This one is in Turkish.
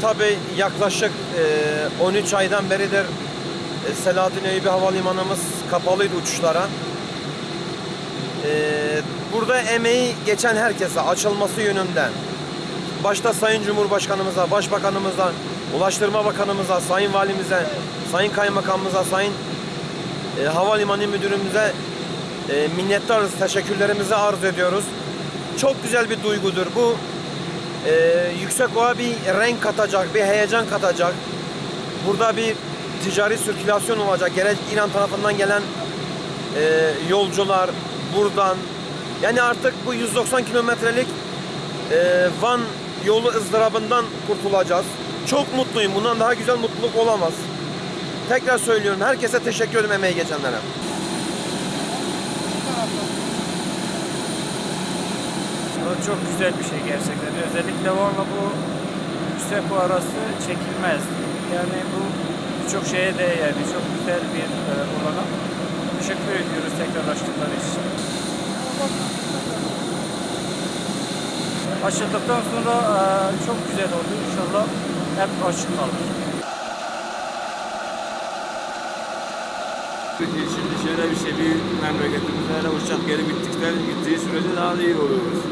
tabii yaklaşık e, 13 aydan beridir e, Selahattin Eyüpi Havalimanımız kapalıydı uçuşlara. E, burada emeği geçen herkese açılması yönünden başta Sayın Cumhurbaşkanımıza, Başbakanımıza, Ulaştırma Bakanımıza, Sayın Valimize, Sayın Kaymakamımıza, Sayın e, Havalimanı Müdürümüze e, minnettarız, teşekkürlerimizi arz ediyoruz. Çok güzel bir duygudur. Bu e, yüksek oğa bir renk katacak, bir heyecan katacak. Burada bir ticari sirkülasyon olacak. Gerek İran tarafından gelen e, yolcular buradan yani artık bu 190 kilometrelik e, Van yolu ızdırabından kurtulacağız. Çok mutluyum. Bundan daha güzel mutluluk olamaz. Tekrar söylüyorum. Herkese teşekkür ederim emeği geçenlere. Çok güzel bir şey gerçekten. Özellikle Van'la bu yüksek bu arası çekilmez. Yani bu birçok şeye değer. Yani çok güzel bir e, olanak. Teşekkür ediyoruz tekrar açtıkları için. Açıldıktan sonra e, çok güzel oldu. İnşallah hep açık kalır. Şimdi şöyle bir şey bir memleketimize uçak geri bittikten gittiği sürece daha da iyi oluyoruz.